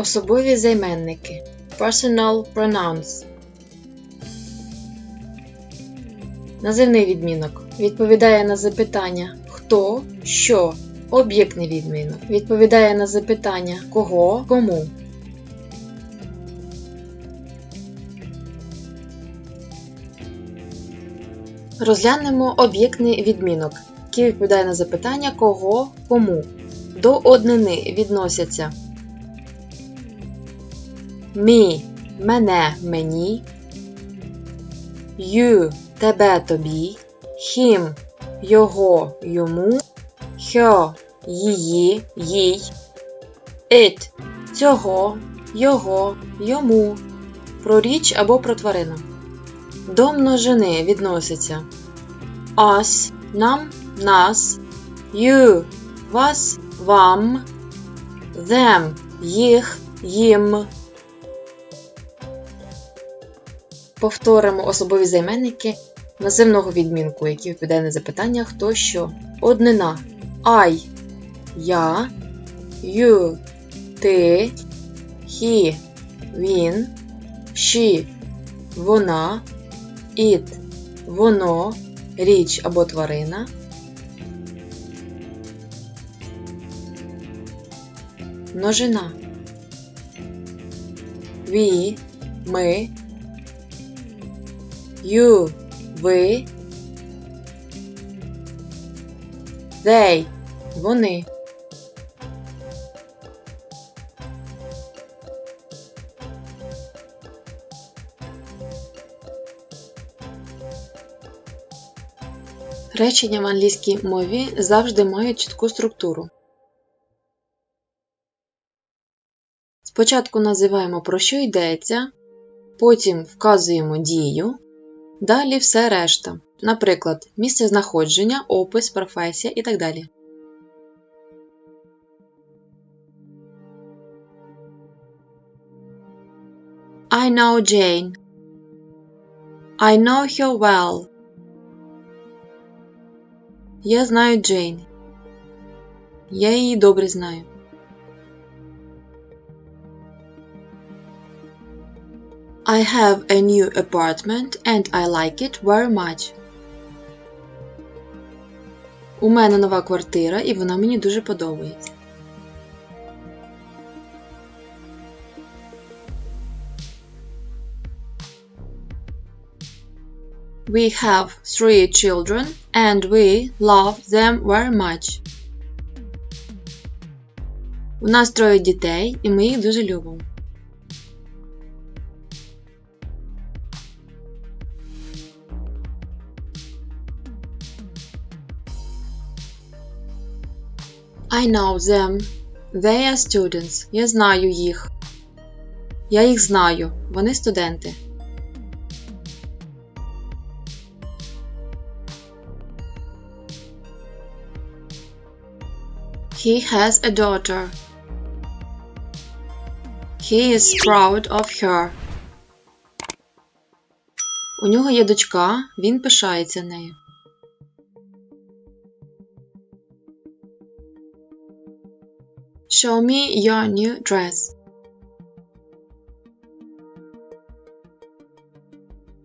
Особові займенники. Personal pronouns. Називний відмінок. Відповідає на запитання хто, що. Об'єктний відмінок. Відповідає на запитання кого, кому. Розглянемо об'єктний відмінок, який відповідає на запитання кого, кому. До однини відносяться мі, мене, мені, ю, тебе, тобі, хім, його, йому, хьо, її, їй, ит, цього, його, йому, про річ або про тварину. До множини відносяться us, нам, нас, you, вас, вам, them, їх, їм. Повторимо особові займенники називного відмінку, які відповідає на запитання хто що. Однина. I я, you ти, he він, she вона, it воно, річ або тварина. Множина. We ми, you ви, they вони. Речення в англійській мові завжди мають чітку структуру. Спочатку називаємо про що йдеться, потім вказуємо дію, далі все решта, наприклад, місце знаходження, опис, професія і так далі. I know Jane. I know her well. Я знаю Джейн. Я її добре знаю. I have a new apartment and I like it very much. У мене нова квартира і вона мені дуже подобається. We have three children and we love them very much. У нас троє дітей і ми їх дуже любимо. I know them. They are students. Я знаю їх. Я їх знаю. Вони студенти. He has a daughter. He is proud of her. У нього є дочка, він пишається нею. Show me your new dress.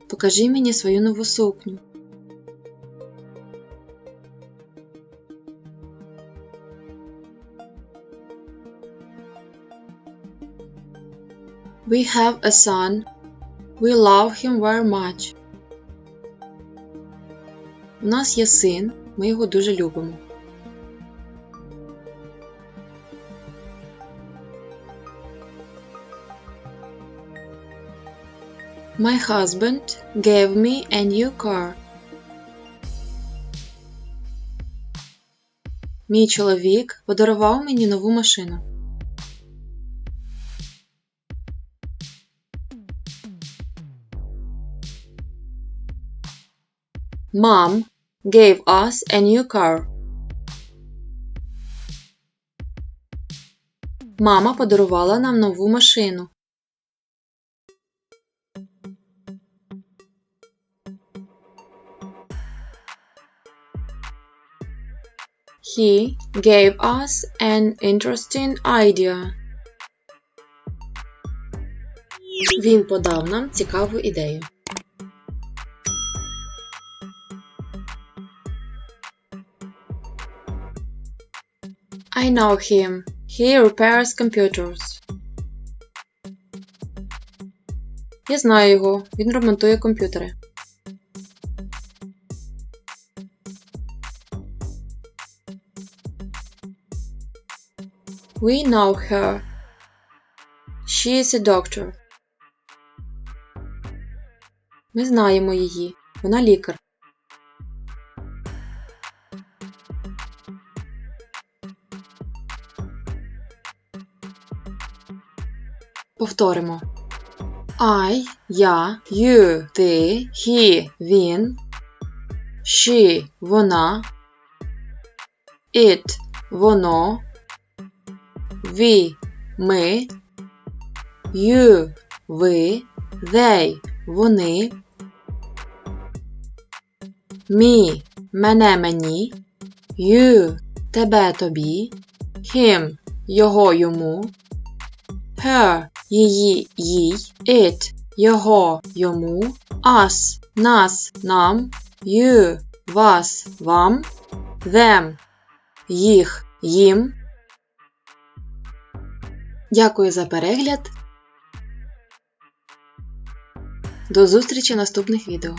Покажи мені свою нову сукню. We have a son. We love him very much. У нас є син, ми його дуже любимо. My husband gave me a new car. Мій чоловік подарував мені нову машину. Mom gave us a new car. Мама подарувала нам нову машину. He gave us an interesting idea. Він подав нам цікаву ідею. I know him. He repairs computers. Я знаю його. Він ремонтує комп'ютери. We know her. She is a doctor. Ми знаємо її. Вона лікар. Повторимо. I, я, you, ти, he, він, she, вона, it, воно, we, ми, you, ви, they, вони, me, мене мені, you, тебе тобі, him, його йому, her, її їй, it, його йому, us, нас нам, you, вас вам, them, їх їм. Дякую за перегляд. До зустрічі наступних відео.